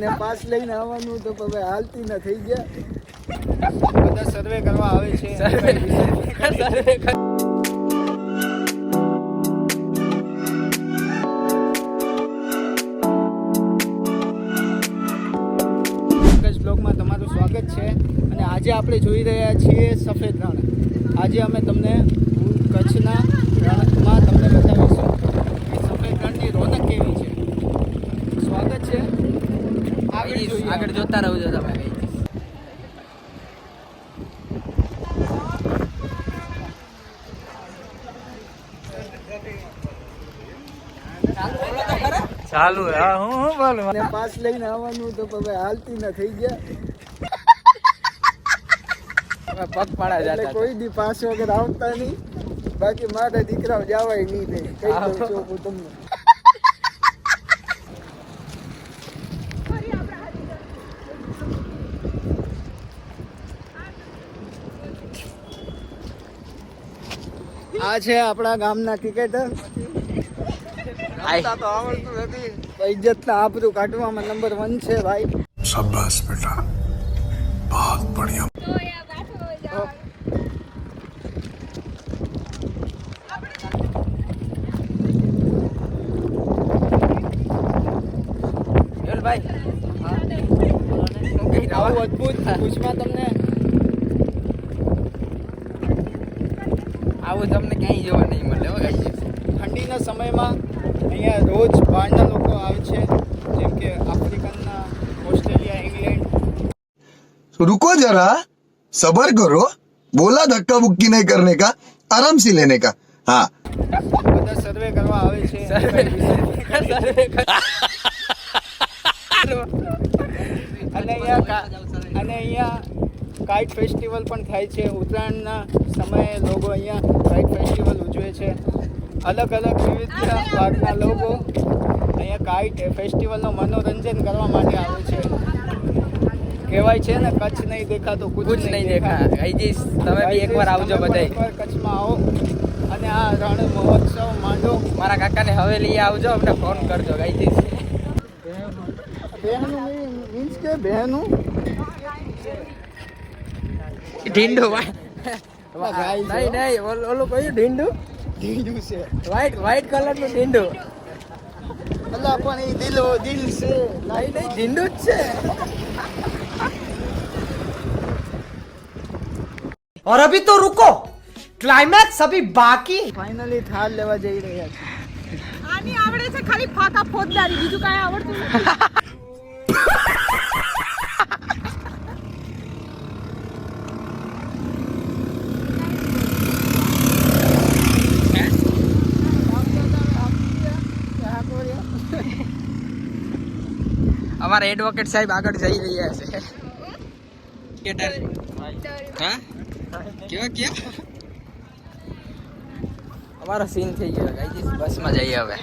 ને પાસ લઈને આવવાનું તો હવે હાલતી ન થઈ ગયા. બધા સર્વે કરવા આવે છે. પંકજ બ્લોગમાં તમારું સ્વાગત છે. અને આજે આપણે જોઈ રહ્યા છીએ સફેદ રણ. આજે અમે તમને કચ્છના રણમાં તમને બતાવીશું કે સફેદ રણની રોનક કેવી છે સ્વાગત છે આગળ જોતા રહો છો તમે. ચાલુ હા. હું હું બોલું? મને પાસ લઈને આવવાનું તો હવે હાલતી ના થઈ ગયા. પગ પાડા જાતા કોઈ દી પાસ વગર આવતા નહીં. બાકી મારા દીકરાઓ જવાય નહીં કઈ દઉં છું હું તમને. આ છે આપણા ગામના ક્રિકેટર ઇજ્જત ના આપતું કાઢવામાં નંબર વન છે ભાઈ. શાબાશ બેટા. બહુત બઢિયા. ભાઈ. અદભુત પૂછમાં તમને. આવું તમને ક્યાંય જોવા નહીં મળે હો guys. ઠંડીના સમયમાં અહીંયા રોજ બહારના લોકો આવે છે જેમ કે આફ્રિકનના ઓસ્ટ્રેલિયા ઇંગ્લેન્ડ रुको जरा सबर करो बोला धक्का बुक्की नहीं करने का आराम से लेने का हाँ બધા સર્વે કરવા આવે છે અને અહીંયા કા- અને અહીંયા કાઇટ ફેસ્ટિવલ પણ થાય છે. ઉત્તરાયણના સમયે લોકો અહીંયા કાઇટ ફેસ્ટિવલ ઉજવે છે. અલગ અલગ વિવિધ ભાગના લોકો અહીંયા કાઇટ ફેસ્ટિવલનું મનોરંજન કરવા માટે આવે છે. કહેવાય છે ને કચ્છ નહીં દેખાતો કુછ નહીં નહીં દેખા. ગાઈજીસ તમે બી એકવાર આવજો બધા એકવાર કચ્છમાં આવો. અને આ રણ મહોત્સવ માંડો. મારા કાકાને હવેલી આવજો અમને ફોન કરજો ગાઈજીસ બહેનું મીન્સ કે બહેનું? ઢીંડુ ગાય છે. નહીં નહીં ઓલું ઓલું કયું ઢીંડુ ઢીંડું છે વ્હાઈટ વ્હાઈટ કલર નું ઢીંડુ અલા પણ એ દિલ દિલ છે નહીં નહીં ઢીંડુ જ છે और अभी तो रुको क्लाइमैक्स अभी बाकी है। ફાઇનલી થાર લેવા જઈ રહ્યા છે આની આવડે છે ખાલી ફાકા ફોજદારી બીજું કાંઈ આવડતું નથી અમારા એડવોકેટ સાહેબ આગળ જઈ રહ્યા છે. કેટર હા? કેવા કેવા? અમારો સીન થઈ ગયો. ગાઈજીસ બસમાં જઈએ હવે.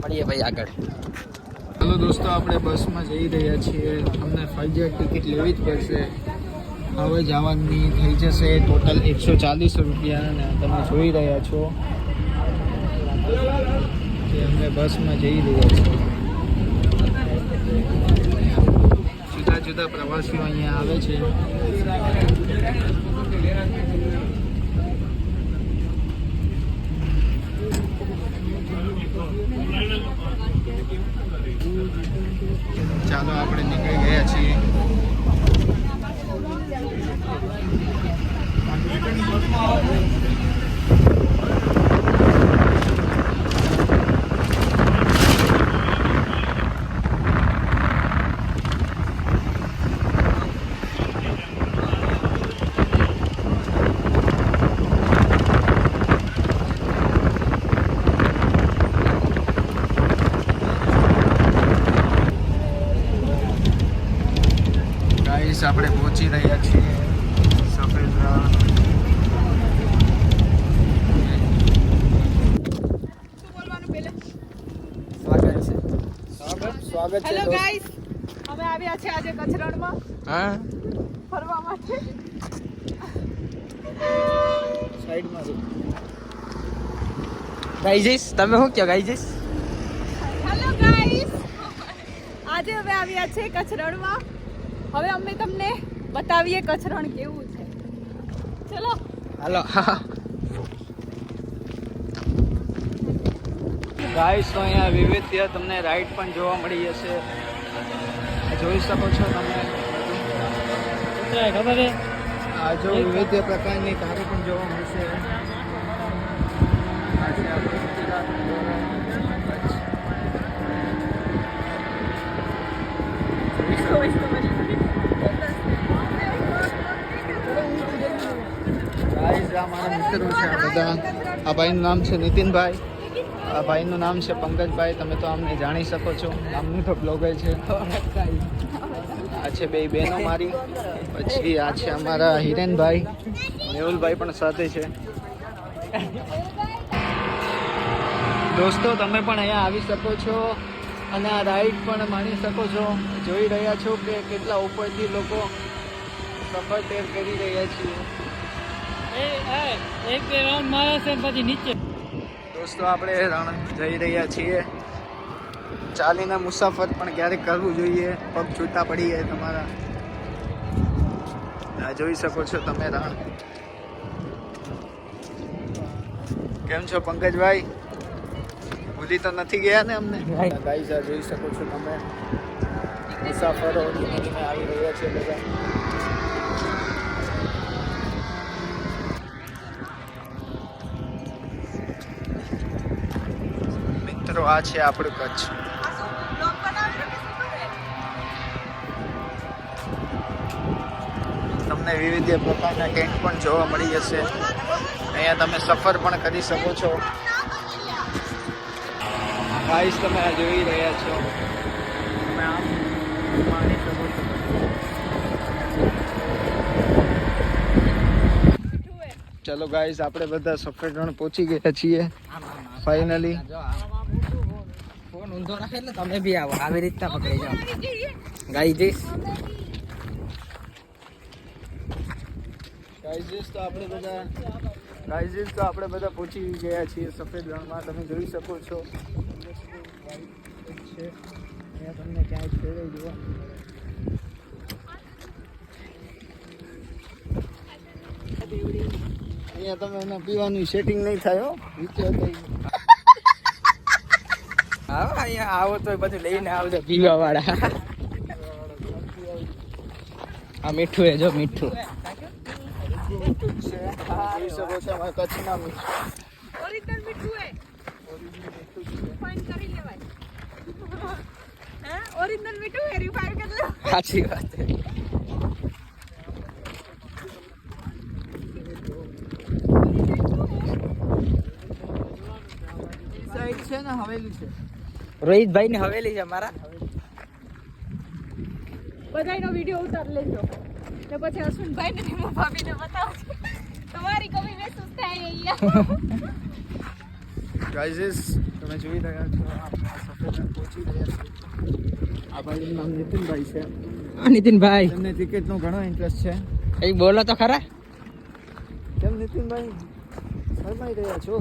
મળીએ ભાઈ આગળ. હલો દોસ્તો આપણે બસમાં જઈ રહ્યા છીએ. અમને ફરજિયાત ટિકિટ લેવી જ પડશે. હવે જવાની થઈ જશે ટોટલ એકસો ચાલીસ રૂપિયા અને તમે જોઈ રહ્યા છો કે અમે બસમાં જઈ રહ્યા છીએ. જુદા પ્રવાસીઓ અહીંયા આવે છે. ચાલો આપણે નીકળી ગયા છીએ. ગાઈસ આપણે પહોંચી રહ્યા છીએ. સફેદ સ્વાગત છે. સ્વાગત. સ્વાગત હેલો. ગાઈસ અમે આવ્યા છે આજે કચરણમાં હા? ફરવા માટે. સાઈડમાં. ગાઈજીસ તમે શું કહો ગાઈજીસ હેલો ગાઈસ આજે હવે આવ્યા છે કચ્છ રણમાં હવે અમે તમને બતાવીએ કચરણ રણ કેવું છે. ચલો. હાલો ગાઈસ તો અહીંયા વિવિધ તમને રાઈડ પણ જોવા મળી જશે. જોઈ શકો છો તમે. ખબર છે? આ જો વિવિધ પ્રકારની કારો પણ જોવા મળશે આજે આપણે ગુજરાતનું ધોરણ કચ્છ. ગાઈસ મિત્રો છે આ બધા. આ ભાઈનું નામ છે નીતિનભાઈ. આ ભાઈનું નામ છે પંકજભાઈ. તમે તો આમને જાણી શકો છો. આમનું તો બ્લોગર છે. આ છે બે બહેનો મારી. પછી આ છે અમારા હિરેનભાઈ. મેહુલભાઈ પણ સાથે છે. દોસ્તો, તમે પણ અહીંયા આવી શકો છો અને આ રાઈડ પણ માણી શકો છો. જોઈ રહ્યા છો કે કેટલા ઉપરથી લોકો સફર તેર કરી રહ્યા છીએ એક બે રાઉન્ડ મારે છે પછી નીચે. દોસ્તો આપણે રણ જઈ રહ્યા છીએ. ચાલીને મુસાફર પણ ક્યારેક કરવું જોઈએ. પગ છૂટા પડી જાય તમારા. આ જોઈ શકો છો તમે રણ. કેમ છો પંકજભાઈ? ભૂલી તો નથી ગયા ને અમને? ગાઈઝ જોઈ શકો છો તમે. મુસાફરો ધીમે ધીમે આવી રહ્યા છે બધા. મિત્રો આ છે આપણું કચ્છ. તમને વિવિધ પ્રકારના ટેન્ટ પણ જોવા મળી જશે. અહીંયા તમે સફર પણ કરી શકો છો. ગાઈસ તમે આ જોઈ રહ્યા છો. તમે આમ માણી શકો છો. ચલો ગાઈસ આપણે બધા સફેદ રણ પહોંચી ગયા છીએ. ફાઇનલી ઊંધો રાખે એટલે તમે બી આવો. આવી રીતના પકડી જાઓ. ગાઈ જઈશ ગાઈઝીસ તો આપણે બધા ગાઈઝીસ તો આપણે બધા પહોંચી ગયા છીએ સફેદ રણમાં. તમે જોઈ શકો છો. છે અહીંયા તમને ક્યાંય છેડે જોવા. અહીંયા તમે એને પીવાનું સેટિંગ નહીં થાય હો. નીચે આવો અહીંયા આવો તો બધું લઈને આવજો પીવા વાળા આ મીઠું એ જો મીઠું. છે જોઈ શકો છો અમારા કચ્છના મીઠું ઓરિજિનલ મીઠું હે લેવાય. હે? ઓરિજિનલ મીઠું હે રિફાઈન કરી લેવાય. સાચી વાત સાઈડ છે ને હવેલી છે. રોહિતભાઈ ની હવેલી છે મારા બધાયનો વીડિયો ઉતાર લેજો. ને પછી અશ્વિનભાઈ ને ધીમો ભાભીને બતાવજો. તમારી કમી મહેસૂસ થાય અહીંયા. ગાઈઝીસ તમે જોઈ રહ્યા છો આપણે આ સફેદ પહોંચી રહ્યા છીએ આ ભાઈનું નામ નીતિનભાઈ છે. નીતિનભાઈ. એમને ક્રિકેટનો ઘણો ઇન્ટરેસ્ટ છે. કઈ બોલો તો ખરા. કેમ નીતિનભાઈ? શરમાઈ રહ્યા છો?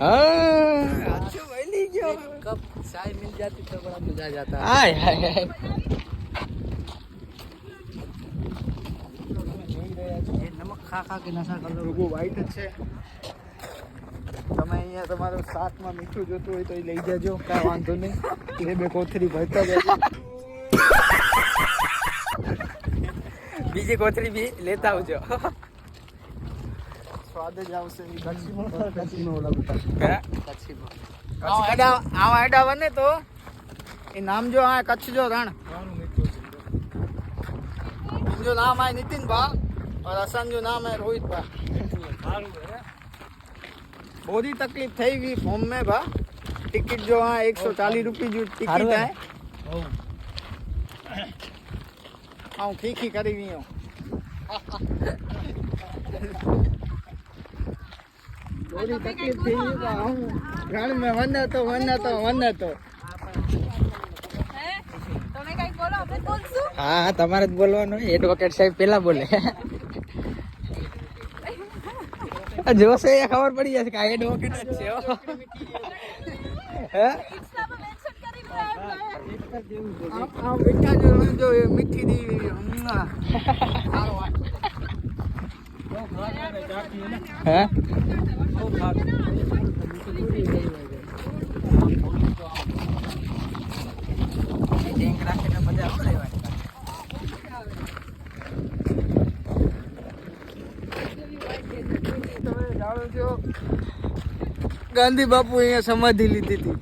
હા. હાય હાય હાય. લોકો વ્હાઈટ જ છે. તમે અહીંયા તમારું શાકમાં મીઠું જોતું હોય તો એ લઈ જજો કાંઈ વાંધો નહીં. એ બે કોથરી ભરતા જજો. બીજી કોથળી બી લેતા આવજો. સ્વાદ જ આવશે એ કચ્છીમાં કચ્છીમાં ઓલા બધા ખરા? આવા આડા આવા આડા બને તો એ નામ જો આ કચ્છ જો રણ जो नाम है नितिन भा और असन जो नाम है रोहित भा बहुत ही तकलीफ થઈ ગઈ ફોર્મ में भा टिकट जो है एक सौ चालीस रुपये जो टिकट है हाँ ठीक ही करी हुई हूँ થોડી તકલીફ થઈ ગઈ તો હું રણ મેં વંદાતો વન વંદાતો હા હા તમારે જ બોલવાનું એડવોકેટ સાહેબ પેલા બોલે. જોશે એ ખબર પડી જશે કે આ એડવોકેટ જ છે હે. આ મીઠા જો મીઠી દેવી હે? ટેન્ક રાખીને મજા આવે રહેવાની. તમે જાણો છો ગાંધી બાપુ અહીંયા સમાધિ લીધી હતી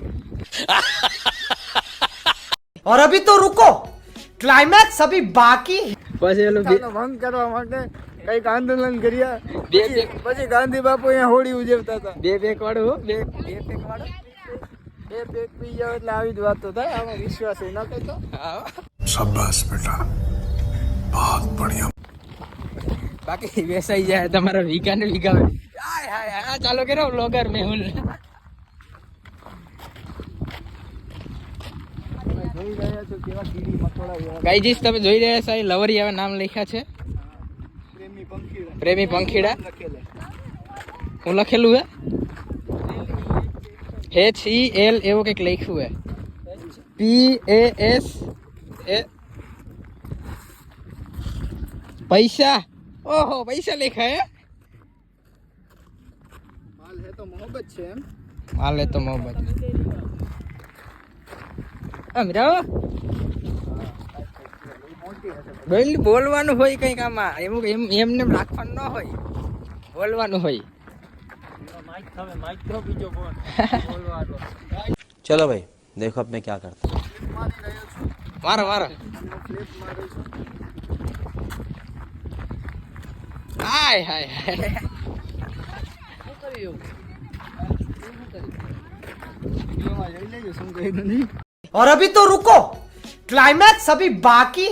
और अभी तो रुको क्लाइमैक्स अभी बाकी है પછી ઓલું બે- આનો ભંગ કરવા માટે કઈક આંદોલન કર્યા બે બે પછી ગાંધી બાપુ અહીંયા હોળી ઉજવતા હતા. બે પેક વાળું બે બે પેક વાળું? બે પેક પી જાવ એટલે આવી જ વાત તો થાય. આમાં વિશ્વાસ ન કરતો શાબાશ બેટા. બહુત બઢિયા. બાકી વેસાઈ જાય તમારા વીગા ને વીગાવે હાય. હાય આ ચાલો કેરો વ્લોગર મેહુલ ગાઈજીસ તમે જોઈ રહ્યા છો લવરી હવે નામ લખ્યા છે. પ્રેમી પંખીડા પ્રેમી પંખીડા લખેલા હું લખેલું હે એચ ઈ એલ એવું કંઈક લખ્યું હે પી એ એસ એ પૈસા ઓહો પૈસા લખ્યા હે માલ હે તો મોહબ્બત છે એમ હાલે તો મોહબ્બત આમ રાવ બોલ બોલવાનું હોય કંઈક આમાં એમ એમ એમને એમ રાખવાનું ન હોય બોલવાનું હોય चलो भाई देखो अब मैं क्या करता हूँ મારી રહ્યો છું મારો મારો ફ્લિપ મારું છું હાય હાય હાય વિડીયોમાં જોઈ લેજો શું કહ્યું નથી और अभी तो रुको क्लाइमैक्स अभी बाकी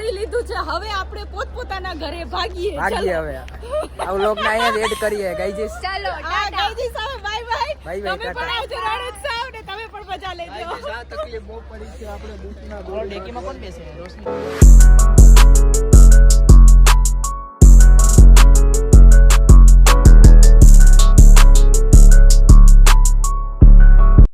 ફરી લીધું છે. હવે આપણે પોતપોતાના ઘરે ભાગીએ. ભાગીએ હવે. આ વ્લોગ ને અહીંયા એડ કરીએ. ગાઈજીસ ચાલો હા ગાઈજી સાહેબ બાય બાય. તમે પણ આવજો રણ સાહેબ ને તમે પણ મજા લેજો. આ તકલીફ બહુ પડી છે. આપણે બુકના ડેકીમાં કોણ બેસે? રોશની.